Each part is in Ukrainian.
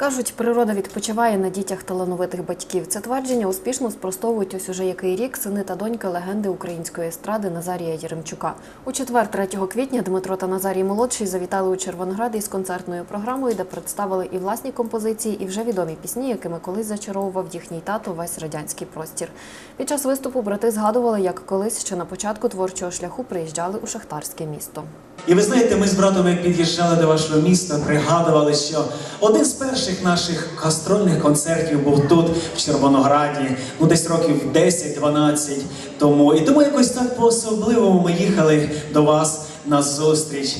Кажуть, природа відпочиває на дітях талановитих батьків. Це твердження успішно спростовують ось уже який рік сини та доньки легенди української естради Назарія Єремчука. У четвер, 3 квітня, Дмитро та Назарій молодший завітали у Червоноград із концертною програмою, де представили і власні композиції, і вже відомі пісні, якими колись зачаровував їхній тато весь радянський простір. Під час виступу брати згадували, як колись ще на початку творчого шляху приїжджали у шахтарське місто. І ви знаєте, ми з братом як під'їжджали до вашого міста, пригадували, що один з перших наших гастрольних концертів був тут, в Червонограді, ну десь років 10-12 тому. І тому якось так по-особливому ми їхали до вас на зустріч.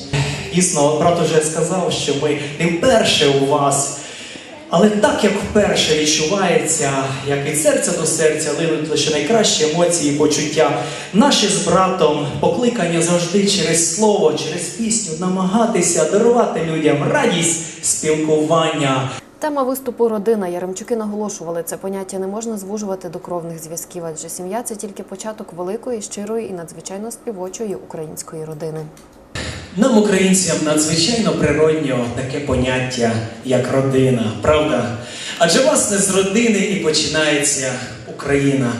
Дійсно, брат уже сказав, що ми не вперше у вас. Але так як вперше відчувається, як від серця до серця линуть лише найкращі емоції і почуття, наші з братом покликання завжди через слово, через пісню намагатися дарувати людям радість спілкування, Тема виступу родина. Яремчуки наголошували, це поняття не можна звужувати до кровних зв'язків, адже сім'я це тільки початок великої, щирої і надзвичайно співочої української родини. Нам, українцям, надзвичайно природньо таке поняття, як родина, правда? Адже власне з родини і починається Україна.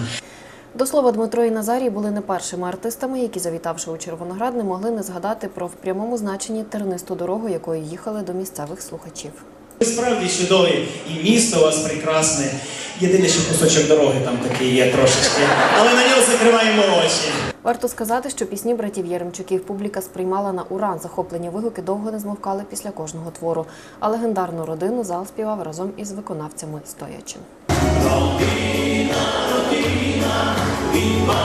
До слова, Дмитро і Назарій були не першими артистами, які, завітавши у Червоноград, не могли не згадати про в прямому значенні тернисту дорогу, якою їхали до місцевих слухачів. Ви справді чудові, і місто у вас прекрасне. Єдине, що кусочок дороги там такий є трошечки, але на нього закриваємо очі. Варто сказати, що пісні братів Яремчуків публіка сприймала на уран. Захоплені вигуки довго не змовкали після кожного твору. А легендарну родину зал співав разом із виконавцями стоячи. Від батька й до сина.